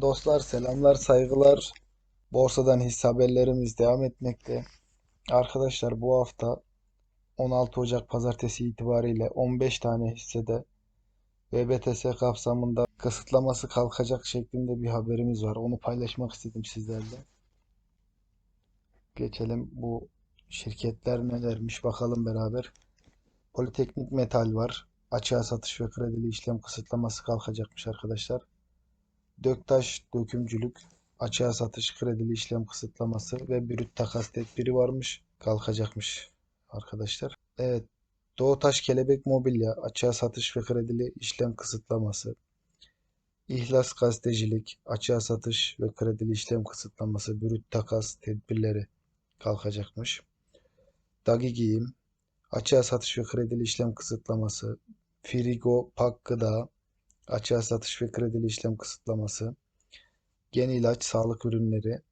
Dostlar selamlar saygılar. Borsadan hisse haberlerimiz devam etmekte. Arkadaşlar bu hafta 16 Ocak pazartesi itibariyle 15 tane hissede VBTS kapsamında kısıtlaması kalkacak şeklinde bir haberimiz var. Onu paylaşmak istedim sizlerle. Geçelim bu şirketler nelermiş bakalım beraber. Politeknik Metal var. Açığa satış ve kredili işlem kısıtlaması kalkacakmış arkadaşlar. Döktaş Dökümcülük açığa satış kredili işlem kısıtlaması ve brüt takas tedbiri varmış. Kalkacakmış arkadaşlar. Evet. Doğutaş Kelebek Mobilya açığa satış ve kredili işlem kısıtlaması. İhlas Gazetecilik açığa satış ve kredili işlem kısıtlaması, brüt takas tedbirleri kalkacakmış. Dagi Giyim açığa satış ve kredili işlem kısıtlaması. Frigo Pak Gıda açığa satış ve kredili işlem kısıtlaması, gen ilaç sağlık ürünleri,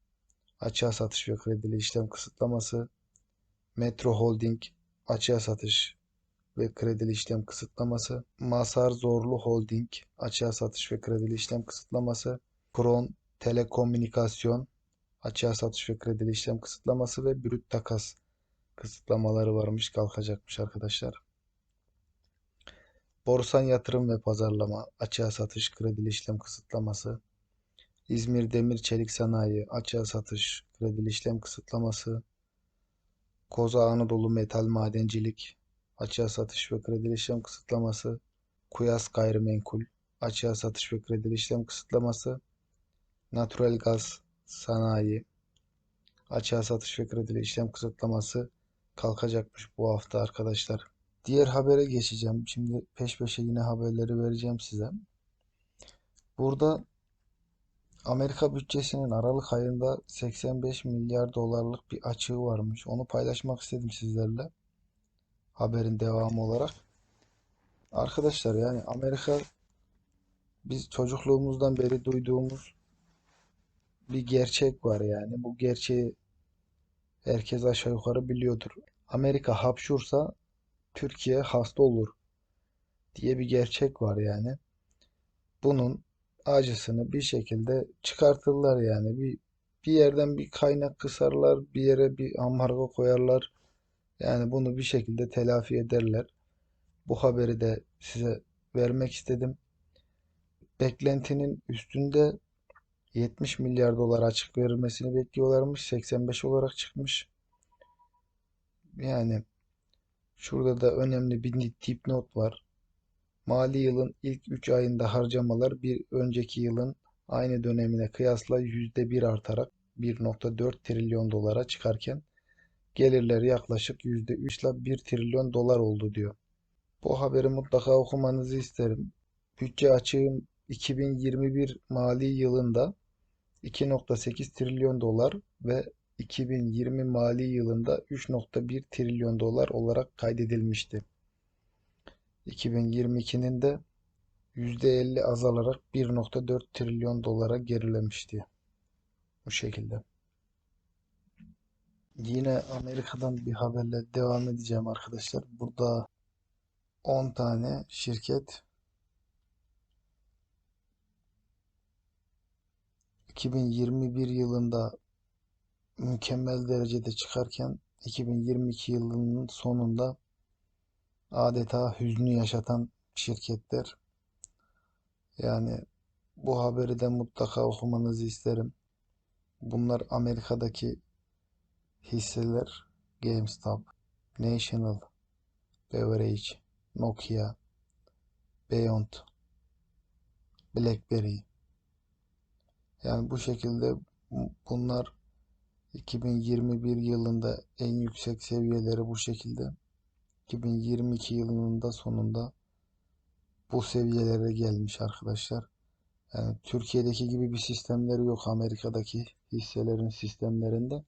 açığa satış ve kredili işlem kısıtlaması, Metro Holding, açığa satış ve kredili işlem kısıtlaması, Masar Zorlu Holding, açığa satış ve kredili işlem kısıtlaması, Kron Telekomünikasyon, açığa satış ve kredili işlem kısıtlaması ve brüt takas kısıtlamaları varmış, kalkacakmış arkadaşlar. Borsan Yatırım ve Pazarlama, açığa satış, kredili işlem kısıtlaması. İzmir Demir Çelik Sanayi, açığa satış, kredili işlem kısıtlaması. Koza Anadolu Metal Madencilik, açığa satış ve kredili işlem kısıtlaması. Kuyas Gayrimenkul, açığa satış ve kredili işlem kısıtlaması. Natural Gaz Sanayi, açığa satış ve kredili işlem kısıtlaması kalkacakmış bu hafta arkadaşlar. Diğer habere geçeceğim. Şimdi peş peşe yine haberleri vereceğim size. Burada Amerika bütçesinin Aralık ayında 85 milyar dolarlık bir açığı varmış. Onu paylaşmak istedim sizlerle. Haberin devamı olarak. Arkadaşlar yani Amerika biz çocukluğumuzdan beri duyduğumuz bir gerçek var yani. Bu gerçeği herkes aşağı yukarı biliyordur. Amerika hapşursa Türkiye hasta olur diye bir gerçek var yani. Bunun acısını bir şekilde çıkartırlar yani. Bir, bir yerden bir kaynak kısarlar, bir yere bir ambargo koyarlar. Yani bunu bir şekilde telafi ederler. Bu haberi de size vermek istedim. Beklentinin üstünde 70 milyar dolar açık verilmesini bekliyorlarmış. 85 olarak çıkmış. Yani Şurada da önemli bir dipnot var. Mali yılın ilk 3 ayında harcamalar bir önceki yılın aynı dönemine kıyasla %1 artarak 1.4 trilyon dolara çıkarken gelirleri yaklaşık %3 ile 1 trilyon dolar oldu diyor. Bu haberi mutlaka okumanızı isterim. Bütçe açığım 2021 mali yılında 2.8 trilyon dolar ve 2020 mali yılında 3.1 trilyon dolar olarak kaydedilmişti. 2022'nin de %50 azalarak 1.4 trilyon dolara gerilemişti. Bu şekilde. Yine Amerika'dan bir haberle devam edeceğim arkadaşlar. Burada 10 tane şirket 2021 yılında mükemmel derecede çıkarken 2022 yılının sonunda adeta hüznü yaşatan şirketler. Yani bu haberi de mutlaka okumanızı isterim. Bunlar Amerika'daki hisseler GameStop, National, Beverage, Nokia, Beyond, BlackBerry. Yani bu şekilde bunlar 2021 yılında en yüksek seviyeleri bu şekilde. 2022 yılının da sonunda bu seviyelere gelmiş arkadaşlar. Yani Türkiye'deki gibi bir sistemleri yok Amerika'daki hisselerin sistemlerinde.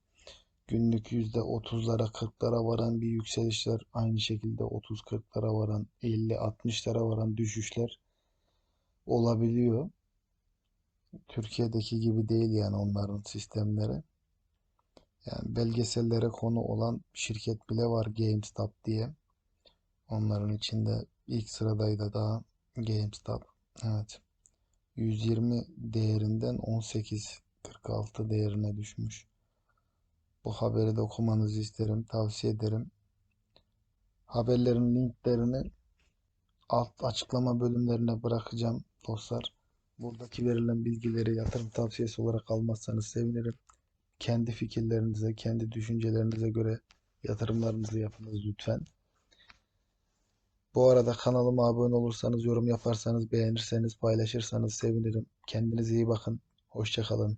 Günlük %30'lara 40'lara varan bir yükselişler aynı şekilde 30-40'lara varan 50-60'lara varan düşüşler olabiliyor. Türkiye'deki gibi değil yani onların sistemleri. Yani belgesellere konu olan şirket bile var GameStop diye. Onların içinde ilk sıradaydı daha GameStop. Evet. 120 değerinden 18.46 değerine düşmüş. Bu haberi de okumanızı isterim, tavsiye ederim. Haberlerin linklerini alt açıklama bölümlerine bırakacağım dostlar. Buradaki verilen bilgileri yatırım tavsiyesi olarak almazsanız sevinirim. Kendi fikirlerinize, kendi düşüncelerinize göre yatırımlarınızı yapınız lütfen. Bu arada kanalıma abone olursanız, yorum yaparsanız, beğenirseniz, paylaşırsanız sevinirim. Kendinize iyi bakın. Hoşça kalın.